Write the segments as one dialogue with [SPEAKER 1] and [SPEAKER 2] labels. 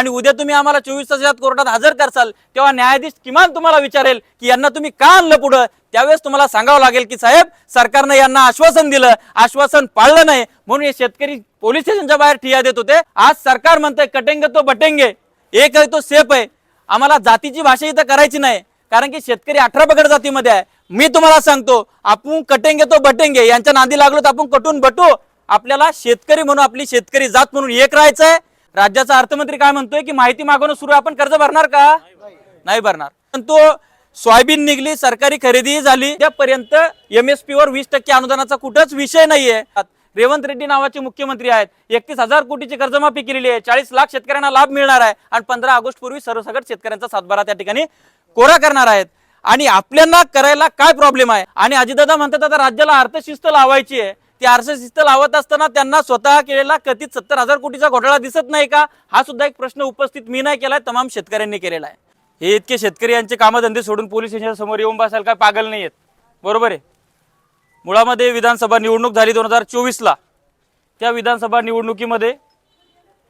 [SPEAKER 1] आणि उद्या तुम्ही आम्हाला चोवीस तासात कोर्टात हजर करसाल तेव्हा न्यायाधीश किमान तुम्हाला विचारेल की यांना तुम्ही का आणलं पुढं? त्यावेळेस तुम्हाला सांगावं लागेल की साहेब सरकारनं यांना आश्वासन दिलं. आश्वासन पाळलं नाही. म्हणून हे शेतकरी पोलीस स्टेशनच्या बाहेर ठिया देत होते. आज सरकार म्हणतंय कटेंगे तो बटेंगे. एक आहे तो सेफ आहे. आम्हाला जातीची भाषा इथं करायची नाही. कारण की शेतकरी अठरा पगड जातीमध्ये आहे. मी तुम्हाला सांगतो आपण कटेंगे तो बटेंगे. यांच्या नादी लागलो तर आपण कटून बटू. आपल्याला शेतकरी म्हणून आपली शेतकरी जात म्हणून एक राहायचं आहे राज्याचा अर्थमंत्री काय म्हणतोय की माहिती मागवणं सुरू आपण कर्ज भरणार का? नाही भरणार. पण तो सोयाबीन निघली सरकारी खरेदी झाली त्यापर्यंत एमएसपी वर वीस टक्के अनुदानाचा कुठंच विषय नाहीये. रेवंत रेड्डी नावाचे मुख्यमंत्री आहेत. एकतीस हजार कोटीची कर्जमाफी केलेली आहे. चाळीस लाख शेतकऱ्यांना लाभ मिळणार आहे. आणि पंधरा ऑगस्ट पूर्वी सर्वसकट शेतकऱ्यांचा सातबारा त्या ठिकाणी कोरा करणार आहेत. आणि आपल्याला करायला काय प्रॉब्लेम आहे? आणि अजितदादा म्हणतात आता राज्याला अर्थशिस्त लावायची आहे. ती अर्थशिस्त लावत असताना त्यांना स्वतः केलेला कथित सत्तर हजार कोटीचा घोटाळा दिसत नाही का? हा सुद्धा एक प्रश्न उपस्थित मी नाही केलाय तमाम शेतकऱ्यांनी केलेला आहे. हे इतके शेतकरी यांचे कामधंदे सोडून पोलीस स्टेशन समोर येऊन बसायला काय पागल नाही आहेत. बरोबर आहे? मुळामध्ये विधानसभा निवडणूक झाली दोन हजार चोवीसला. त्या विधानसभा निवडणुकीमध्ये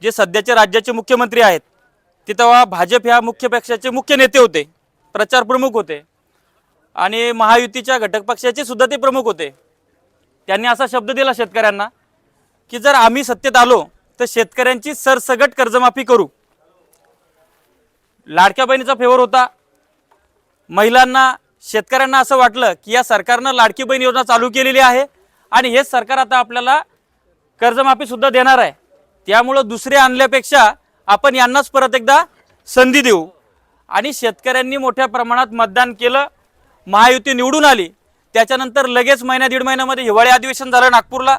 [SPEAKER 1] जे सध्याचे राज्याचे मुख्यमंत्री आहेत ते तेव्हा भाजप ह्या मुख्य पक्षाचे मुख्य नेते होते प्रचार प्रमुख होते. आणि महायुतीच्या घटक पक्षाचे सुद्धा ते प्रमुख होते. त्यांनी असा शब्द दिला शेतकऱ्यांना की जर आम्ही सत्तेत आलो तर शेतकऱ्यांची सरसगट कर्जमाफी करू. लाडक्या बहिणीचा फेवर होता. महिलांना शेतकऱ्यांना असं वाटलं की या सरकारनं लाडकी बहीण योजना चालू केलेली आहे आणि हेच सरकार आता आपल्याला कर्जमाफीसुद्धा देणार आहे. त्यामुळं दुसरे आणल्यापेक्षा आपण यांनाच परत एकदा संधी देऊ. आणि शेतकऱ्यांनी मोठ्या प्रमाणात मतदान केलं. महायुती निवडून आली. त्याच्यानंतर लगेच महिन्या दीड महिन्यामध्ये हिवाळी अधिवेशन झालं नागपूरला.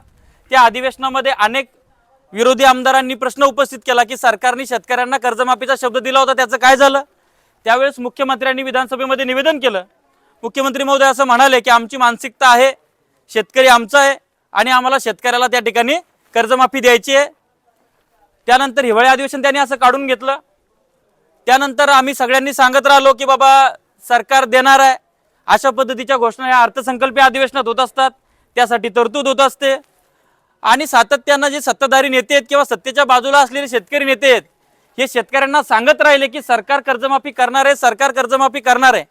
[SPEAKER 1] त्या अधिवेशनामध्ये अनेक विरोधी आमदारांनी प्रश्न उपस्थित केला की सरकारने शेतकऱ्यांना कर्जमाफीचा शब्द दिला होता त्याचं काय झालं? त्यावेळेस मुख्यमंत्र्यांनी विधानसभेमध्ये निवेदन केलं. मुख्यमंत्री महोदय असं म्हणाले की आमची मानसिकता आहे शेतकरी आमचा आहे आणि आम्हाला शेतकऱ्याला त्या ठिकाणी कर्जमाफी द्यायची आहे. त्यानंतर हिवाळी अधिवेशन त्यांनी असं काढून घेतलं. त्यानंतर आम्ही सगळ्यांनी सांगत राहिलो की बाबा सरकार देणार आहे. अशा पद्धतीच्या घोषणा या अर्थसंकल्पीय अधिवेशनात होत असतात. त्यासाठी तरतूद होत असते. आणि सातत्यानं जे सत्ताधारी नेते आहेत किंवा सत्तेच्या बाजूला असलेले शेतकरी नेते आहेत हे शेतकऱ्यांना सांगत राहिले की सरकार कर्जमाफी करणार आहे सरकार कर्जमाफी करणार आहे.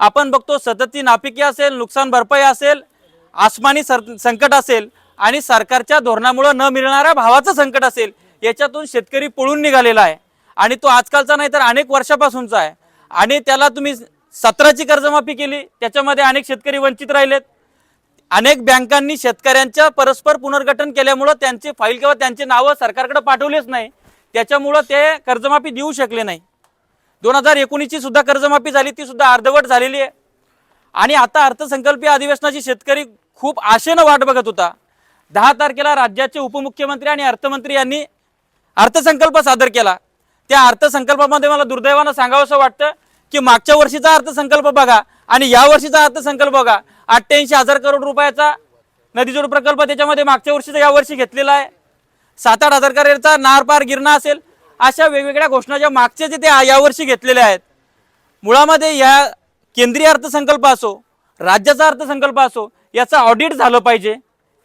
[SPEAKER 1] आपण बघतो सततची नापिकी असेल नुकसान भरपाई असेल आसमानी सर संकट असेल आणि सरकारच्या धोरणामुळं न मिळणाऱ्या भावाचं संकट असेल याच्यातून शेतकरी पळून निघालेला आहे. आणि तो आजकालचा नाही तर अनेक वर्षापासूनचा आहे. आणि त्याला तुम्ही सतराची कर्जमाफी केली त्याच्यामध्ये अनेक शेतकरी वंचित राहिलेत. अनेक बँकांनी शेतकऱ्यांच्या परस्पर पुनर्गठन केल्यामुळं त्यांचे फाईल किंवा त्यांचे नावं सरकारकडे पाठवलेच नाही. त्याच्यामुळं ते कर्जमाफी देऊ शकले नाही. दोन हजार एकोणीसची सुद्धा कर्जमाफी झाली ती सुद्धा अर्धवट झालेली आहे. आणि आता अर्थसंकल्पीय अधिवेशनाची शेतकरी खूप आशेनं वाट बघत होता. दहा तारखेला राज्याचे उपमुख्यमंत्री आणि अर्थमंत्री यांनी अर्थसंकल्प सादर केला. त्या अर्थसंकल्पामध्ये मला दुर्दैवानं सांगावंसं वाटतं की मागच्या वर्षीचा अर्थसंकल्प बघा आणि या वर्षीचा अर्थसंकल्प बघा. अठ्ठ्याऐंशी हजार करोड रुपयाचा नदीजोड प्रकल्प त्याच्यामध्ये मागच्या वर्षीचा या वर्षी घेतलेला आहे. सात आठ हजार करोडचा नार पार गिरणा असेल. अशा वेगवेगळ्या घोषणा ज्या मागच्या जे ते यावर्षी घेतलेल्या आहेत. मुळामध्ये या केंद्रीय अर्थसंकल्प असो राज्याचा अर्थसंकल्प असो याचं ऑडिट झालं पाहिजे.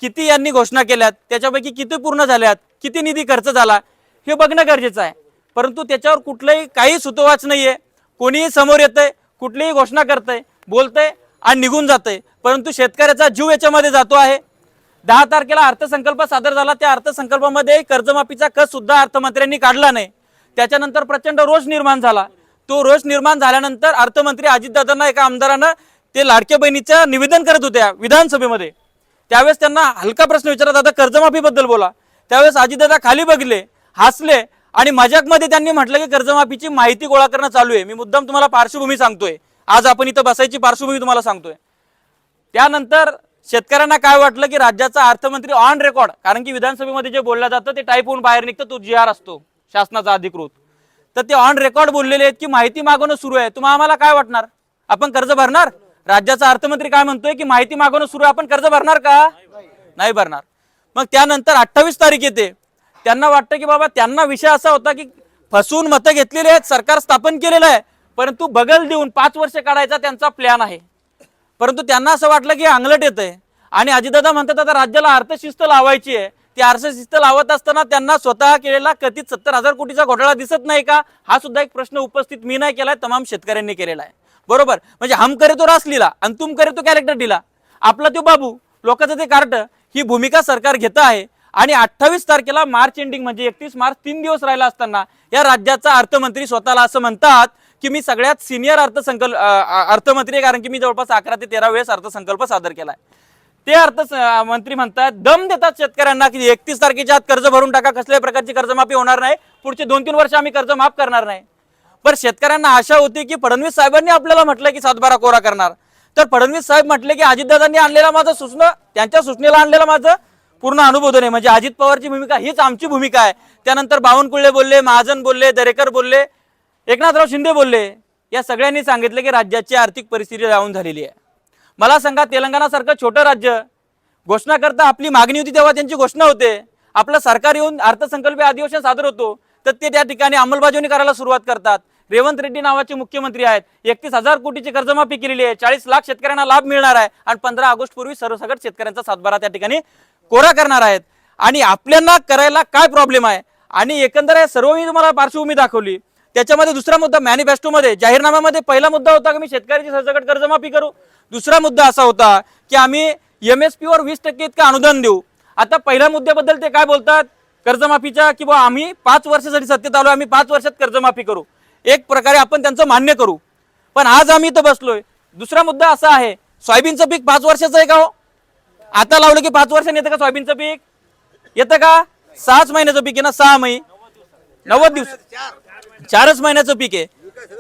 [SPEAKER 1] किती यांनी घोषणा केल्यात त्याच्यापैकी किती पूर्ण झाल्यात किती निधी खर्च झाला हे बघणं गरजेचं आहे. परंतु त्याच्यावर कुठलंही काही सुतोवाच नाही आहे कोणीही समोर येतंय कुठलीही घोषणा करतंय बोलतंय आणि निघून जाते परंतु शेतकऱ्याचा जीव याच्यामध्ये जातो आहे. दहा तारखेला अर्थसंकल्प सादर झाला. त्या अर्थसंकल्पामध्ये कर्जमाफीचा कस सुद्धा अर्थमंत्र्यांनी काढला नाही. त्याच्यानंतर प्रचंड रोष निर्माण झाला. तो रोष निर्माण झाल्यानंतर अर्थमंत्री अजितदादांना एका आमदारानं ते लाडक्या बहिणीचं निवेदन करत होत्या विधानसभेमध्ये. त्यावेळेस त्यांना हलका प्रश्न विचारला दादा कर्जमाफीबद्दल बोला. त्यावेळेस अजितदादा खाली बघले हसले आणि मजाकमध्ये त्यांनी म्हटलं की कर्जमाफीची माहिती गोळा करणं चालू आहे. मी मुद्दाम तुम्हाला पार्श्वभूमी सांगतोय. आज आपण इथं बसायची पार्श्वभूमी तुम्हाला सांगतोय. त्यानंतर शेतकऱ्यांना काय वाटलं की राज्याचा अर्थमंत्री ऑन रेकॉर्ड कारण की विधानसभेमध्ये जे बोललं जातं ते टाईप होऊन बाहेर निघतं तो जी आर असतो शासनाचा अधिकृत. तर ते ऑन रेकॉर्ड बोललेले आहेत की माहिती मागवणं सुरू आहे. तुम्हाला आम्हाला काय वाटणार? आपण कर्ज भरणार? राज्याचा अर्थमंत्री काय म्हणतोय की माहिती मागवणं सुरू आहे? आपण कर्ज भरणार का? नाही भरणार. मग त्यानंतर अठ्ठावीस तारीख येते. त्यांना वाटतं की बाबा त्यांना विषय असा होता की फसवून मतं घेतलेली आहेत सरकार स्थापन केलेलं आहे परंतु बगल देऊन पाच वर्ष काढायचा त्यांचा प्लॅन आहे. परंतु त्यांना असं वाटलं की अंगलट येत आहे आणि अजितदादा म्हणतात आता राज्याला अर्थशिस्त लावायची आहे. ती अर्थशिस्त लावत असताना त्यांना स्वतः केलेला कथित सत्तर हजार कोटीचा घोटाळा दिसत नाही का? हा सुद्धा एक प्रश्न उपस्थित मी नाही केलाय तमाम शेतकऱ्यांनी केलेला आहे. बरोबर? म्हणजे हम करे तो रास लिहिला आणि तुम करे तो कॅरेक्टर दिला आपला तो बाबू लोकांचं ते कार्ट ही भूमिका सरकार घेत आहे. आणि अठ्ठावीस तारखेला मार्च एंडिंग म्हणजे एकतीस मार्च तीन दिवस राहिला असताना या राज्याचा अर्थमंत्री स्वतःला असं म्हणतात की मी सगळ्यात सिनियर अर्थसंकल्प अर्थमंत्री आहे कारण की मी जवळपास अकरा ते तेरा वेळेस अर्थसंकल्प सादर केलाय. ते अर्थ मंत्री म्हणतात दम देतात शेतकऱ्यांना की एकतीस तारखेच्या आत कर्ज भरून टाका कसल्याही प्रकारची कर्जमाफी होणार नाही पुढचे दोन तीन वर्ष आम्ही कर्ज माफ करणार नाही. पण शेतकऱ्यांना आशा होती की फडणवीस साहेबांनी आपल्याला म्हटलं की सातबारा कोरा करणार. तर फडणवीस साहेब म्हटले की अजितदादांनी आणलेला माझं सूचना त्यांच्या सूचनेला आणलेलं माझं पूर्ण अनुमोदन आहे म्हणजे अजित पवारची भूमिका हीच आमची भूमिका आहे. त्यानंतर बावनकुळे बोलले महाजन बोलले दरेकर बोलले एकनाथराव शिंदे बोलले. या सगळ्यांनी सांगितलं की राज्याची आर्थिक परिस्थिती डाऊन झालेली आहे. मला सांगा तेलंगणासारखं छोटं राज्य घोषणा करता आपली मागणी होती तेव्हा त्यांची घोषणा होते. आपलं सरकार येऊन अर्थसंकल्पीय अधिवेशन सादर होतो तर ते त्या ठिकाणी अंमलबजावणी करायला सुरुवात करतात. रेवंत रेड्डी नावाचे मुख्यमंत्री आहेत. एकतीस हजार कोटीची कर्जमाफी केलेली आहे. चाळीस लाख शेतकऱ्यांना लाभ मिळणार आहे. आणि पंधरा ऑगस्ट पूर्वी सर्वसकट शेतकऱ्यांचा सातबारा त्या ठिकाणी कोरा करणार आहेत. आणि आपल्याला करायला काय प्रॉब्लेम आहे? आणि एकंदर सर्व मी तुम्हाला पार्श्वभूमी दाखवली. त्याच्यामध्ये दुसरा मुद्दा मॅनिफेस्टोमध्ये. जाहीरनाम्यामध्ये पहिला मुद्दा होता की मी शेतकऱ्याची सरसकट कर्जमाफी करू. दुसरा मुद्दा असा होता की आम्ही एम एस वर वीस टक्के इतकं अनुदान देऊ. आता पहिल्या मुद्द्याबद्दल ते काय बोलतात? कर्जमाफीच्या किंवा आम्ही पाच वर्षासाठी सत्तेत आलो आम्ही पाच वर्षात कर्जमाफी करू. एक प्रकारे आपण त्यांचं मान्य करू. पण आज आम्ही इथं बसलोय. दुसरा मुद्दा असा आहे सोयाबीनचं पीक पाच वर्षाचं आहे का हो? आता लावलं की पाच वर्षाने येतं का सोयाबीनचं पीक? येतं का? सहाच महिन्याचं पीक आहे ना सहा महिने नव्वद दिवस. चारच महिन्याचं पीक आहे.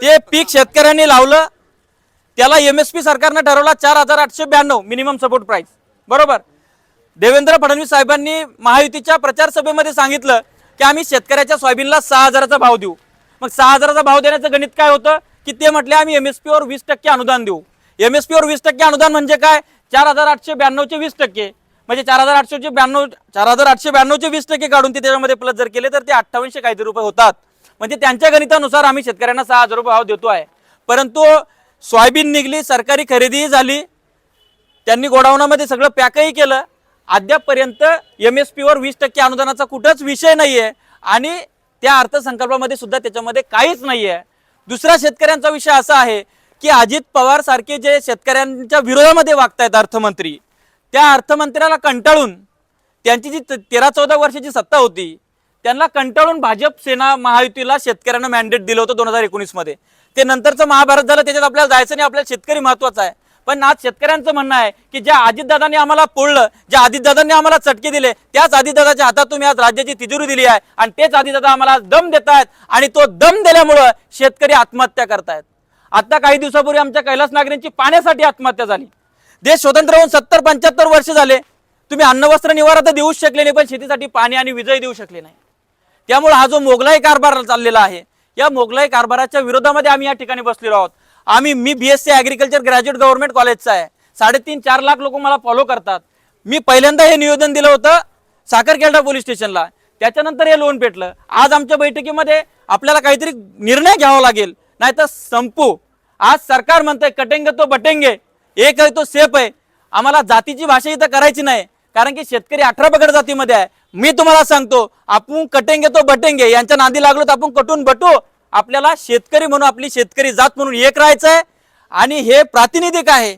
[SPEAKER 1] ते पीक शेतकऱ्यांनी लावलं त्याला एम एस पी सरकारनं ठरवला चार हजार आठशे ब्याण्णव मिनिमम सपोर्ट प्राईस बरोबर? देवेंद्र फडणवीस साहेबांनी महायुतीच्या प्रचार सभेमध्ये सांगितलं की आम्ही शेतकऱ्याच्या सोयाबीनला सहा हजाराचा भाव देऊ. मग सहा हजाराचा भाव देण्याचं गणित काय होतं? की ते म्हटले आम्ही एम एस पीवर वीस टक्के अनुदान देऊ. एम एस पीवर वीस टक्के अनुदान म्हणजे काय? चार हजार आठशे ब्याण्णवचे वीस टक्के. म्हणजे चार हजार आठशेचे ब्याण्णव चार हजार आठशे ब्याण्णवचे वीस टक्के काढून ते त्याच्यामध्ये प्लस जर केले तर ते अठ्ठावीसशे काहीतरी रुपये होतात. म्हणजे त्यांच्या गणितानुसार आम्ही शेतकऱ्यांना सहा हजार रुपये भाव देतो आहे. परंतु सोयाबीन निघली सरकारी खरेदीही झाली त्यांनी गोडाऊनामध्ये सगळं पॅकही केलं. अद्यापपर्यंत एम एस पीवर वीस टक्के अनुदानाचा कुठंच विषय नाही आहे आणि त्या अर्थसंकल्पामध्ये सुद्धा त्याच्यामध्ये काहीच नाही आहे दुसरा शेतकऱ्यांचा विषय असा आहे की अजित पवार सारखे जे शेतकऱ्यांच्या विरोधामध्ये वागतायत अर्थमंत्री त्या अर्थमंत्र्याला कंटाळून त्यांची जी तेरा चौदा वर्षाची सत्ता होती त्यांना कंटाळून भाजप सेना महायुतीला शेतकऱ्यांना मॅन्डेट दिलं होतं दोन हजार एकोणीसमध्ये ते नंतरचं महाभारत झालं त्याच्यात आपल्याला जायचं नाही आपल्याला शेतकरी महत्त्वाचा आहे. पण आज शेतकऱ्यांचं म्हणणं आहे की ज्या अजितदादांनी आम्हाला पोळलं ज्या अजितदादांनी आम्हाला चटके दिले त्याच अजितदादाच्या हातात तुम्ही आज राज्याची तिजोरी दिली आहे आणि तेच अजितदादा आम्हाला दम देत आहेत आणि तो दम दिल्यामुळं शेतकरी आत्महत्या करतायत. आता काही दिवसापूर्वी आमच्या कैलास नागरींची पाण्यासाठी आत्महत्या झाली. देश स्वतंत्र होऊन सत्तर पंच्याहत्तर वर्ष झाले. तुम्ही अन्न वस्त्र निवारा तर देऊच शकले नाही पण शेतीसाठी पाणी आणि विजय देऊ शकले नाही. त्यामुळे हा जो मोगलाई कारभार चाललेला आहे या मोगलाई कारभाराच्या विरोधामध्ये आम्ही या ठिकाणी बसलेलो आहोत. आम्ही मी B S C agriculture graduate government कॉलेजचा आहे. साडेतीन चार लाख लोक मला फॉलो करतात. मी पहिल्यांदा हे निवेदन दिलं होतं साखरखेडा पोलीस स्टेशनला. त्याच्यानंतर हे लोन पेटलं आज आमच्या बैठकीमध्ये आपल्याला काहीतरी निर्णय घ्यावा लागेल. नाही तर संपू. आज सरकार म्हणतंय कटेंगे तो बटेंगे. एक आहे तो सेफ आहे. आम्हाला जातीची भाषा इथं करायची नाही. कारण की शेतकरी अठरा पगड जातीमध्ये आहे. मी तुम्हाला सांगतो आपण कटेंगे तो बटेंगे. यांच्या नादी लागलो तर आपण कटून बटू. आपल्याला शेतकरी म्हणून आपली शेतकरी जात म्हणून एक राहायचं आहे आणि हे प्रातिनिधिक आहे.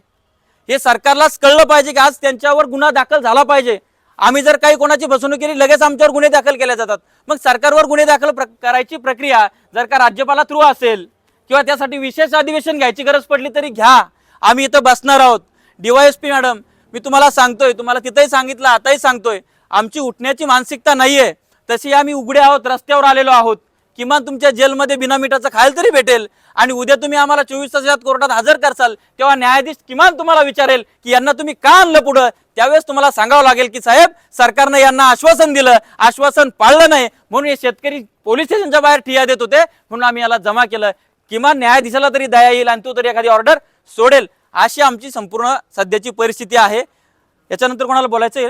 [SPEAKER 1] हे सरकारलाच कळलं पाहिजे की आज त्यांच्यावर गुन्हा दाखल झाला पाहिजे. आम्ही जर काही कोणाची फसवणूक केली लगेच आमच्यावर गुन्हे दाखल केले जातात. मग सरकारवर गुन्हे दाखल प्र- करायची प्रक्रिया जर का राज्यपाला थ्रू असेल किंवा त्यासाठी विशेष अधिवेशन घ्यायची गरज पडली तरी घ्या. आम्ही इथं बसणार आहोत. डीवायएसपी मॅडम मी तुम्हाला सांगतोय तुम्हाला तिथंही सांगितलं आताही सांगतोय. आमची उठण्याची मानसिकता नाहीये. तशी आम्ही उघडे आहोत रस्त्यावर आलेलो आहोत. किमान तुमच्या जेलमध्ये बिनामिठाचं खायला तरी भेटेल. आणि उद्या तुम्ही आम्हाला चोवीस तासात कोर्टात हजर करसाल तेव्हा न्यायाधीश किमान तुम्हाला विचारेल की यांना तुम्ही का आणलं पुढं? त्यावेळेस तुम्हाला सांगावं लागेल की साहेब सरकारनं यांना आश्वासन दिलं. आश्वासन पाळलं नाही. म्हणून हे शेतकरी पोलीस स्टेशनच्या बाहेर ठिया देत होते. म्हणून आम्ही याला जमा केलं. किमान न्यायाधीशाला तरी दया येईल आणि तो तरी एखादी ऑर्डर सोडेल. अशी आमची संपूर्ण सध्याची परिस्थिती आहे. याच्यानंतर कोणाला बोलायचं आहे?